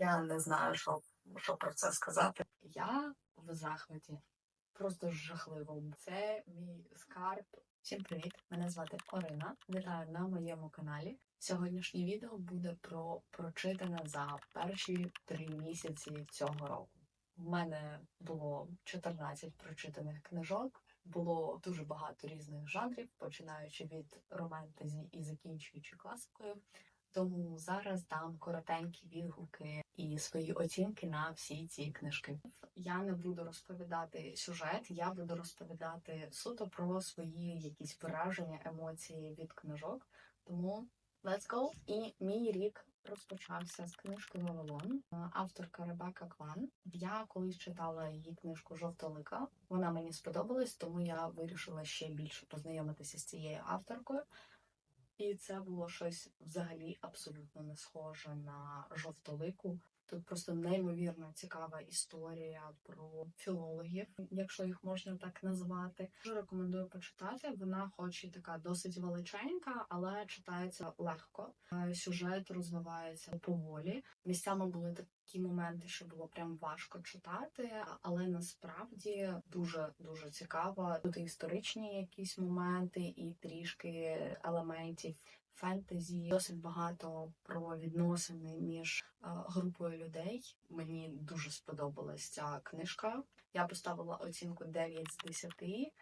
Я не знаю, що, що про це сказати. Я в захваті. Просто жахливо. Це мій скарб. Всім привіт! Мене звати Орина. Вітаю на моєму каналі. Сьогоднішнє відео буде про прочитане за перші три місяці цього року. У мене було 14 прочитаних книжок. Було дуже багато різних жанрів, починаючи від романтезі і закінчуючи класикою. Тому зараз дам коротенькі відгуки і свої оцінки на всі ці книжки. Я не буду розповідати сюжет, я буду розповідати суто про свої якісь враження, емоції від книжок. Тому let's go! І мій рік розпочався з книжки Вавилон, авторка Ребека Кван. Я колись читала її книжку Жовтолика. Вона мені сподобалась, тому я вирішила ще більше познайомитися з цією авторкою. І це було щось взагалі абсолютно не схоже на жовтолику. Тут просто неймовірно цікава історія про філологів, якщо їх можна так назвати. Дуже рекомендую почитати. Вона, хоч і така досить величенька, але читається легко. Е, Сюжет розвивається поволі. Місцями були такі моменти, що було прям важко читати, але насправді дуже дуже цікаво. Тут історичні якісь моменти, і трішки елементів фентезі. Досить багато про відносини між е, групою людей. Мені дуже сподобалась ця книжка. Я поставила оцінку 9 з 10.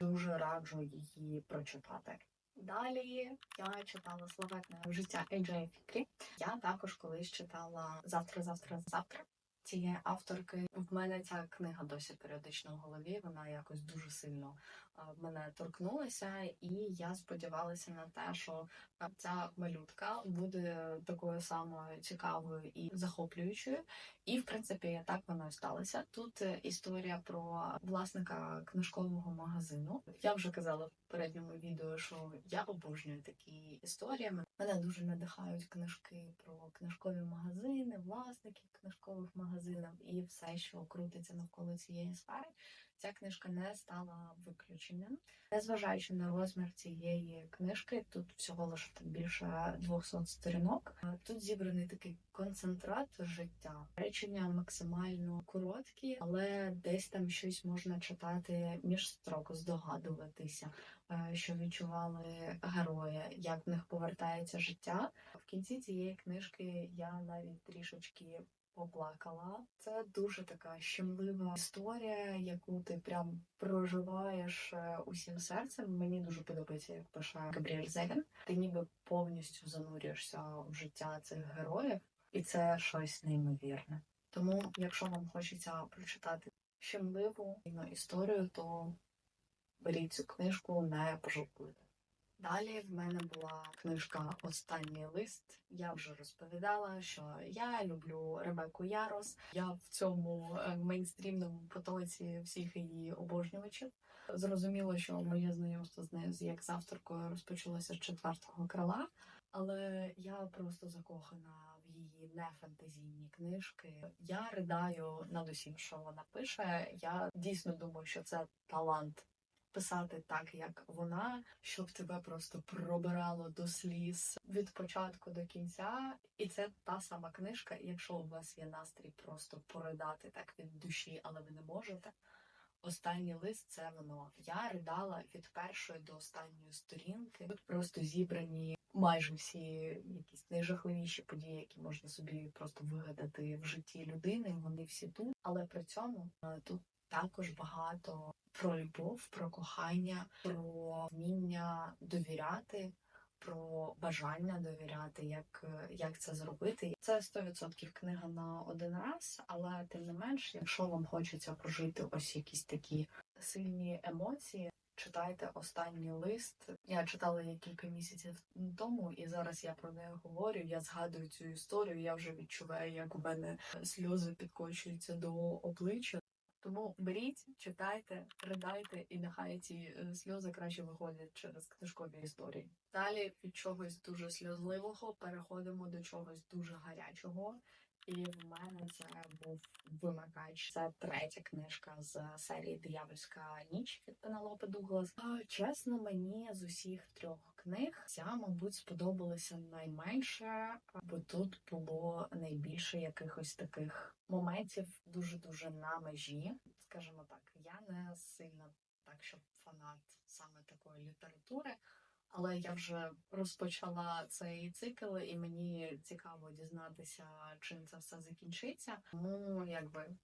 Дуже раджу її прочитати. Далі я читала славетне життя Ейджея Фікрі. Я також колись читала завтра, завтра, завтра. Цієї авторки в мене ця книга досі періодично в голові. Вона якось дуже сильно мене торкнулася, і я сподівалася на те, що ця малютка буде такою самою цікавою і захоплюючою. І в принципі так воно і сталося. Тут е, історія про власника книжкового магазину. Я вже казала в попередньому відео, що я обожнюю такі історії. Мене дуже надихають книжки про книжкові магазини, власників книжкових магазинів і все, що крутиться навколо цієї сфери. Ця книжка не стала виключенням. Незважаючи на розмір цієї книжки, тут всього лише там більше 200 сторінок. Тут зібраний такий концентрат життя. Речення максимально короткі, але десь там щось можна читати між строк, здогадуватися, е, що відчували герої, як в них повертається життя. В кінці цієї книжки я навіть трішечки поплакала. Це дуже така щемлива історія, яку ти прям проживаєш е, усім серцем. Мені дуже подобається, як пише Габріель Зеган. Ти ніби повністю занурюєшся в життя цих героїв, і це щось неймовірне. Тому, якщо вам хочеться прочитати щемливу історію, то беріть цю книжку, не пожалкуйте. Далі в мене була книжка Останній лист. Я вже розповідала, що я люблю Ребеку Ярос. Я в цьому е, мейнстрімному потоці всіх її обожнювачів. Зрозуміло, що моє знайомство з нею як з авторкою розпочалося з четвертого крила, але я просто закохана в її нефантазійні книжки. Я ридаю над усім, що вона пише. Я дійсно думаю, що це талант писати так, як вона, щоб тебе просто пробирало до сліз від початку до кінця. І це та сама книжка. Якщо у вас є настрій просто поридати так від душі, але ви не можете. Останній лист це воно. Я ридала від першої до останньої сторінки. Тут просто зібрані майже всі якісь найжахливіші події, які можна собі просто вигадати в житті людини. Вони всі тут, але при цьому е, тут також багато про любов, про кохання, про вміння довіряти, про бажання довіряти, як, як це зробити. Це 100% книга на один раз, але тим не менш, якщо вам хочеться прожити ось якісь такі сильні емоції. Читайте останній лист. Я читала її кілька місяців тому, і зараз я про неї говорю. Я згадую цю історію. Я вже відчуваю, як у мене сльози підкочуються до обличчя. Тому беріть, читайте, ридайте, і нехай ці е, сльози краще виходять через книжкові історії. Далі від чогось дуже сльозливого переходимо до чогось дуже гарячого. І в мене це був вимикач. Це третя книжка з серії Диявольська ніч від Пенелопи Дуглас. А, чесно, мені з усіх трьох книг ця, мабуть, сподобалася найменше, бо тут було найбільше якихось таких моментів дуже дуже на межі. Скажімо так, я не сильно так, щоб фанат саме такої літератури. Але я вже розпочала цей цикл, і мені цікаво дізнатися, чим це все закінчиться. Тому якби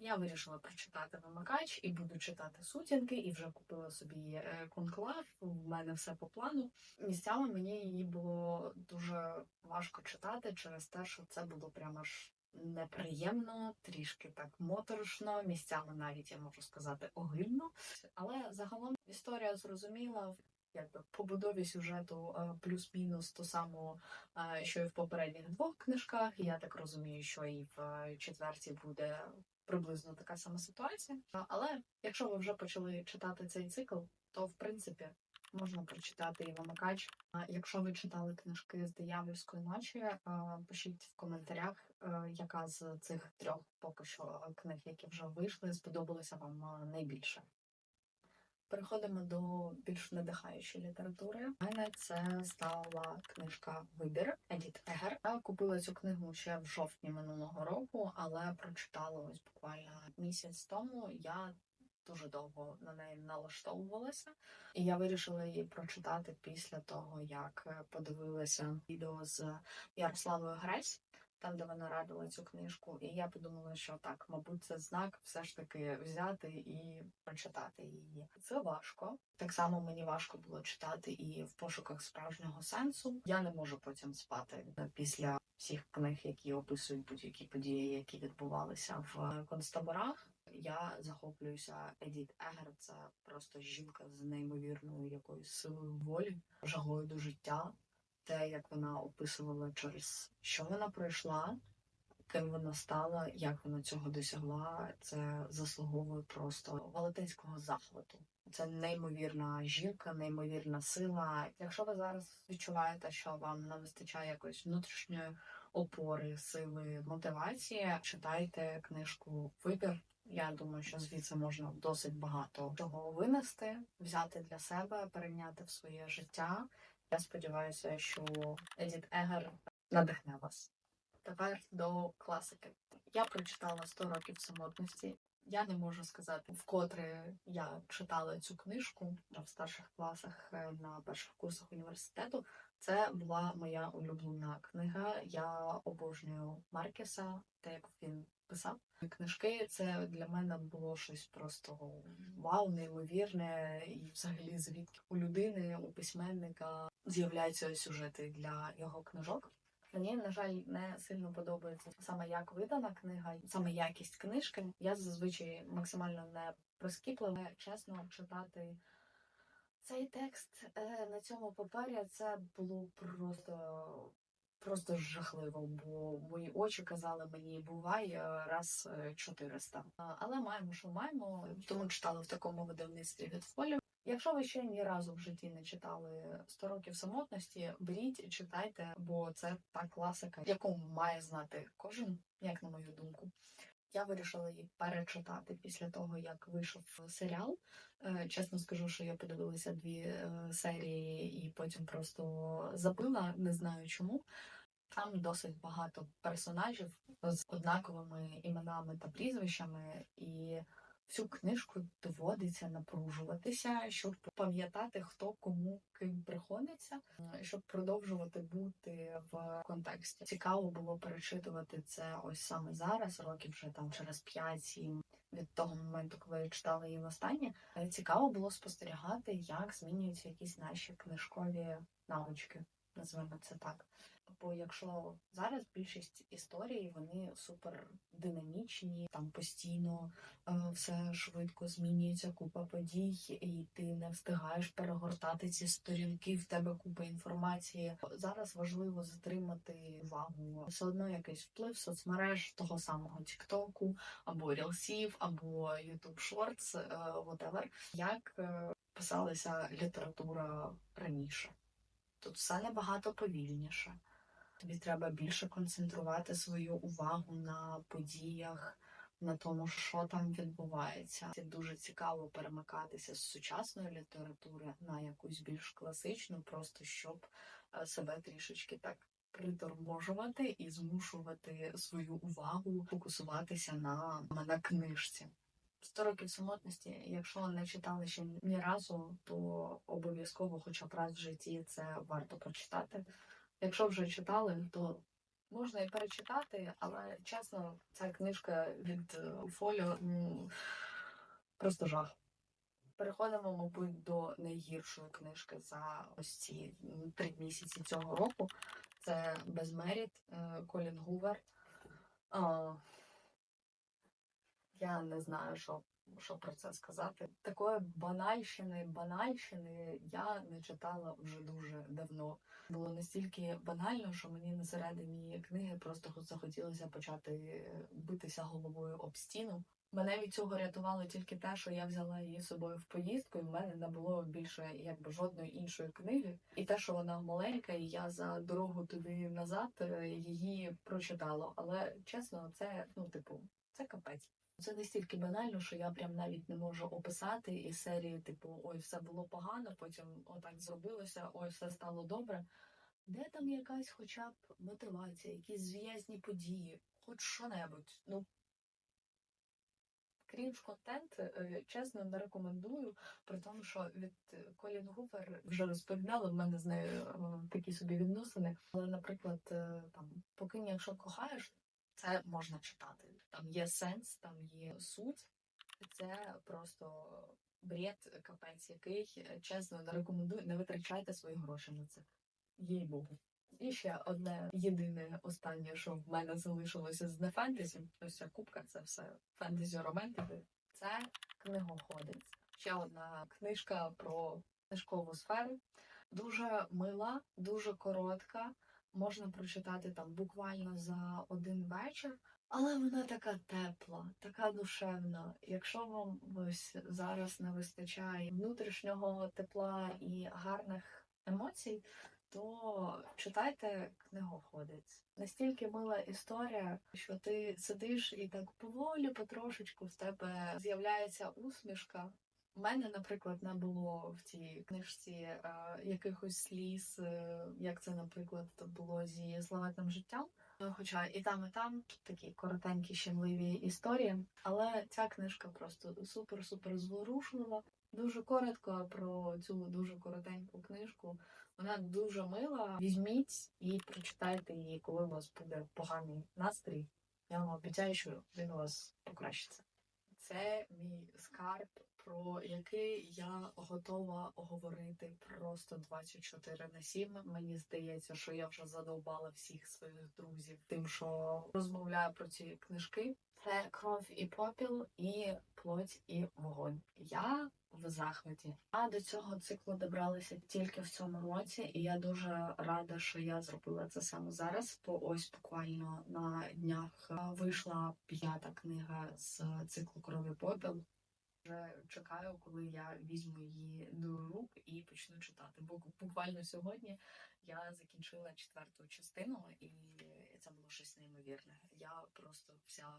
я вирішила прочитати вимикач і буду читати сутінки, і вже купила собі е, конклав. В мене все по плану. Місцями мені її було дуже важко читати через те, що це було прямо ж неприємно, трішки так моторошно. Місцями навіть я можу сказати огидно. Але загалом історія зрозуміла якби побудові сюжету е, плюс-мінус то само, е, що і в попередніх двох книжках. Я так розумію, що і в е, четвертій буде приблизно така сама ситуація. Але якщо ви вже почали читати цей цикл, то в принципі можна прочитати і вимикач. Якщо ви читали книжки з диявольської ночі, пишіть в коментарях, яка з цих трьох поки що книг, які вже вийшли, сподобалася вам найбільше. Переходимо до більш надихаючої літератури. У мене це стала книжка Вибір Едіт Егер. Я купила цю книгу ще в жовтні минулого року, але прочитала ось буквально місяць тому. Я дуже довго на неї налаштовувалася, і я вирішила її прочитати після того, як е, подивилася відео з Ярославою Гресь там, де вона радила цю книжку, і я подумала, що так, мабуть, це знак все ж таки взяти і прочитати її. Це важко. Так само мені важко було читати і в пошуках справжнього сенсу. Я не можу потім спати після всіх книг, які описують будь-які події, які відбувалися в концтаборах. Я захоплююся Едіт Егер. Це просто жінка з неймовірною якоюсь силою волі, жагою до життя те, як вона описувала через що вона пройшла, ким вона стала, як вона цього досягла, це заслуговує просто велетенського захвату. Це неймовірна жінка, неймовірна сила. Якщо ви зараз відчуваєте, що вам не вистачає якоїсь внутрішньої опори, сили, мотивації, читайте книжку Вибір. Я думаю, що звідси можна досить багато чого винести, взяти для себе, перейняти в своє життя. Я сподіваюся, що Едіт Егер надихне вас. Тепер до класики. Я прочитала «100 років самотності. Я не можу сказати, вкотре я читала цю книжку в старших класах е, на перших курсах університету. Це була моя улюблена книга. Я обожнюю Маркеса, те, як він писав книжки. Це для мене було щось просто вау, неймовірне, і взагалі звідки у людини, у письменника з'являються сюжети для його книжок. Мені, на жаль, не сильно подобається саме як видана книга, саме якість книжки. Я зазвичай максимально не прискіплива, чесно читати. Цей текст е, на цьому папері це було просто просто жахливо, бо мої очі казали мені буває раз е, 400. Але маємо, що маємо, тому читали в такому видавництві від фолі. Якщо ви ще ні разу в житті не читали «100 років самотності, беріть читайте, бо це та класика, яку має знати кожен, як на мою думку. Я вирішила її перечитати після того, як вийшов серіал. Е, Чесно скажу, що я подивилася дві е, серії і потім просто забила, не знаю чому. Там досить багато персонажів з однаковими іменами та прізвищами, і всю книжку доводиться напружуватися, щоб пам'ятати, хто кому ким приходиться, щоб продовжувати бути в контексті. Цікаво було перечитувати це ось саме зараз, років вже там через 5-7 від того моменту, коли я читала її востаннє. Цікаво було спостерігати, як змінюються якісь наші книжкові навички, називаємо це так. Бо якщо зараз більшість історій вони супер динамічні, там постійно е, все швидко змінюється, купа подій, і ти не встигаєш перегортати ці сторінки, в тебе купа інформації. Зараз важливо затримати увагу. Все одно якийсь вплив соцмереж того самого Тіктоку, або Рілсів, або YouTube Shorts, е, whatever. як е, писалася література раніше. Тут все набагато повільніше. Тобі треба більше концентрувати свою увагу на подіях, на тому, що там відбувається. Це дуже цікаво перемикатися з сучасної літератури на якусь більш класичну, просто щоб е, себе трішечки так приторможувати і змушувати свою увагу фокусуватися на, на книжці. «100 років самотності, якщо не читали ще ні разу, то обов'язково хоча б раз в житті це варто прочитати. Якщо вже читали, то можна і перечитати, але чесно, ця книжка від е, Фоліо ну, просто жах. Переходимо, мабуть, до найгіршої книжки за ось ці три місяці цього року. Це Безмеріт е, Колін Гувер. Я не знаю, що, що про це сказати. Такої банальщини, банальщини я не читала вже дуже давно. Було настільки банально, що мені на середині книги просто захотілося почати битися головою об стіну. Мене від цього рятувало тільки те, що я взяла її з собою в поїздку, і в мене не було більше якби жодної іншої книги. І те, що вона маленька, і я за дорогу туди назад е, її прочитала. Але чесно, це ну, типу, це капець. Це настільки банально, що я прям навіть не можу описати із серії, типу, ой, все було погано, потім отак зробилося, ой, все стало добре. Де там якась хоча б мотивація, якісь зв'язні події, хоч що-небудь. Ну, крінж контент, е, чесно, не рекомендую, при тому, що від е, Колін Гувер вже розповідала, в мене з нею е, такі собі відносини. Але, наприклад, там покинь, якщо кохаєш, це можна читати. Там є сенс, там є суть. Це просто бред, капець, який е, чесно не рекомендую. Не витрачайте свої гроші на це. Їй Богу. І ще одне єдине останнє, що в мене залишилося з нефентезі, ось ця кубка, це все фентезі романтики. Це книгоходець. Ще одна книжка про книжкову сферу. Дуже мила, дуже коротка. Можна прочитати там буквально за один вечір, але вона така тепла, така душевна. Якщо вам ось зараз не вистачає внутрішнього тепла і гарних емоцій, то читайте книгоходець. Настільки мила історія, що ти сидиш і так поволі, потрошечку в тебе з'являється усмішка. У мене, наприклад, не було в цій книжці е, якихось сліз, е, як це, наприклад, було зі славетним життям. Е, Хоча і там, і там такі коротенькі, щемливі історії. Але ця книжка просто супер-супер зворушлива. Дуже коротко про цю дуже коротеньку книжку. Вона дуже мила. Візьміть і прочитайте її, коли у вас буде поганий настрій. Я вам обіцяю, що він у вас покращиться. Це мій скарб, про який я готова говорити просто 24 на 7. Мені здається, що я вже задовбала всіх своїх друзів тим, що розмовляю про ці книжки. Це кров і попіл, і плоть і вогонь. Я в захваті. А до цього циклу добралися тільки в цьому році, і я дуже рада, що я зробила це саме зараз. Бо ось буквально на днях е, вийшла п'ята книга з циклу Кров і попіл. Вже чекаю, коли я візьму її до рук і почну читати. Бо буквально сьогодні я закінчила четверту частину, і це було щось неймовірне. Я просто вся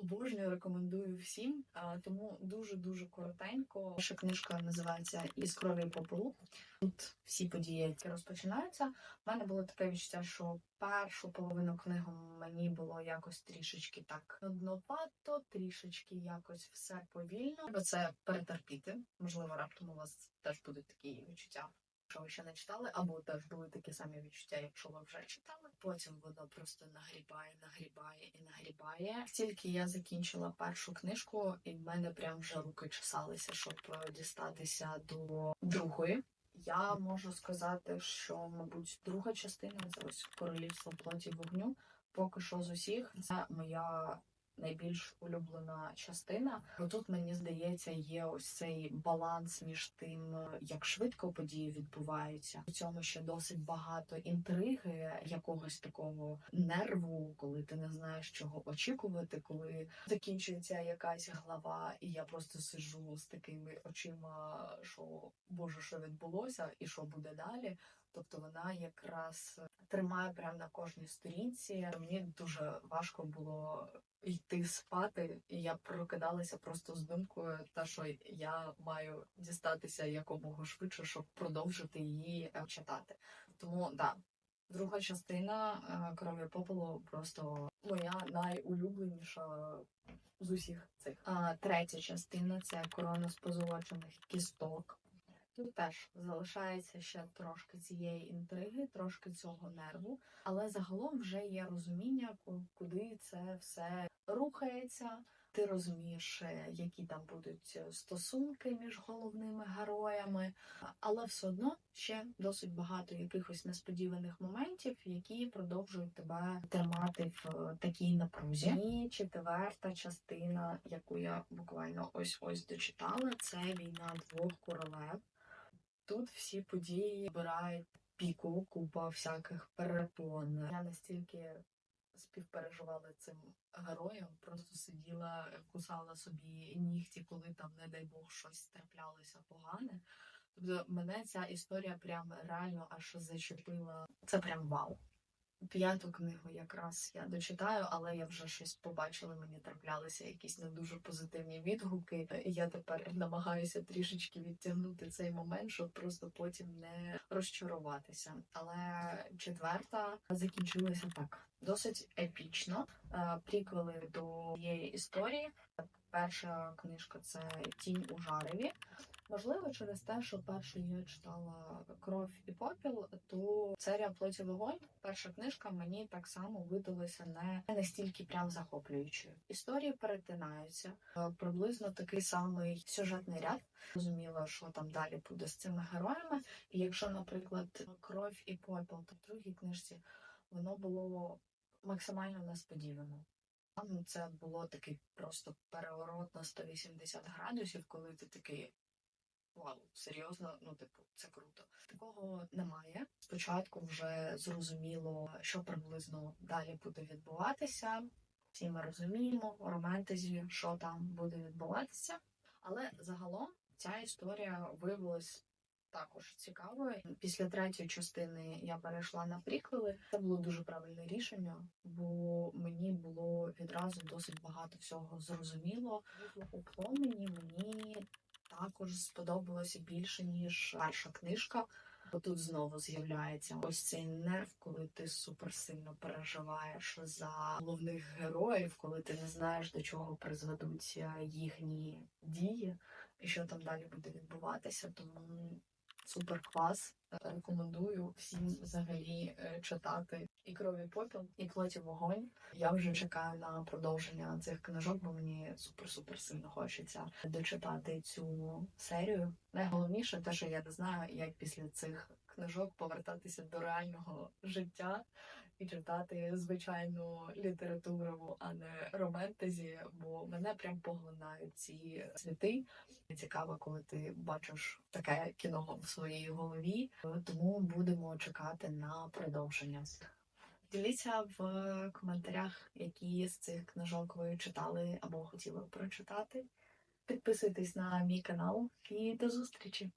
обожнюю, рекомендую всім. Тому дуже дуже коротенько. Перша книжка називається Із крові попелу. Тут всі події, розпочинаються. У мене було таке відчуття, що першу половину книги мені було якось трішечки так нудновато, трішечки якось все повільно. Бо це перетерпіти. Можливо, раптом у вас теж будуть такі відчуття. Якщо ви ще не читали, або теж були такі самі відчуття, якщо ви вже читали. Потім воно просто нагрібає, нагрібає і нагрібає. Тільки я закінчила першу книжку, і в мене прям вже руки чесалися, щоб е, дістатися до другої. Я можу сказати, що, мабуть, друга частина це ось королівство плоті вогню. Поки що з усіх це моя найбільш улюблена частина. Бо тут мені здається, є ось цей баланс між тим, як швидко події відбуваються. У цьому ще досить багато інтриги, якогось такого нерву, коли ти не знаєш, чого очікувати, коли закінчується якась глава, і я просто сиджу з такими очима, що боже, що відбулося, і що буде далі. Тобто вона якраз тримає прямо на кожній сторінці. Мені дуже важко було йти спати, і я прокидалася просто з думкою, та що я маю дістатися якомога швидше, щоб продовжити її е, читати. Тому да, друга частина е, крові попелу просто моя найулюбленіша з усіх цих. А третя частина це корона з позолочених кісток. Тут теж залишається ще трошки цієї інтриги, трошки цього нерву, але загалом вже є розуміння, куди це все рухається. Ти розумієш, е, які там будуть е, стосунки між головними героями, але все одно ще досить багато якихось несподіваних моментів, які продовжують тебе тримати в е, такій напрузі. І четверта частина, яку я буквально ось ось дочитала, це війна двох королев. Тут всі події збирають піку, купа всяких перепон. Я настільки співпереживала цим героям, просто сиділа, кусала собі нігті, коли там, не дай Бог, щось траплялося погане. Тобто мене ця історія прям реально аж зачепила. Це прям вау. П'яту книгу якраз я дочитаю, але я вже щось побачила. Мені траплялися якісь не дуже позитивні відгуки. І я тепер намагаюся трішечки відтягнути цей момент, щоб просто потім не розчаруватися. Але четверта закінчилася так досить епічно. Е, Приквели до цієї історії. Перша книжка це Тінь у жареві. Можливо, через те, що перше я читала кров і попіл, то серія плоті вогонь. Перша книжка мені так само видалася не настільки прям захоплюючою. Історії перетинаються Е, приблизно такий самий сюжетний ряд. Розуміла, що там далі буде з цими героями. І якщо, наприклад, кров і попіл, то в другій книжці воно було максимально несподівано. Там це було такий просто переворот на 180 градусів, коли ти такий вау, серйозно, ну типу, це круто. Такого немає. Спочатку вже зрозуміло, що приблизно далі буде відбуватися. Всі ми розуміємо романтезі, що там буде відбуватися. Але загалом ця історія виявилась також цікавою. Після третьої частини я перейшла на приквели. Це було дуже правильне рішення, бо мені було відразу досить багато всього зрозуміло. У пломені мені також сподобалося більше ніж перша книжка. Бо тут знову з'являється ось цей нерв, коли ти супер сильно переживаєш за головних героїв, коли ти не знаєш до чого призведуть е, їхні дії і що там далі буде відбуватися. Тому супер клас. Рекомендую всім взагалі е, читати і крові попіл, і плоті вогонь. Я вже чекаю на продовження цих книжок, бо мені супер-супер сильно хочеться дочитати цю серію. Найголовніше те, що я не знаю, як після цих книжок повертатися до реального життя і читати звичайну літературу, а не романтезі, бо мене прям поглинають ці світи. Цікаво, коли ти бачиш таке кіно в своїй голові, тому будемо чекати на продовження. Діліться в коментарях, які з цих книжок ви читали або хотіли прочитати. Підписуйтесь на мій канал і до зустрічі!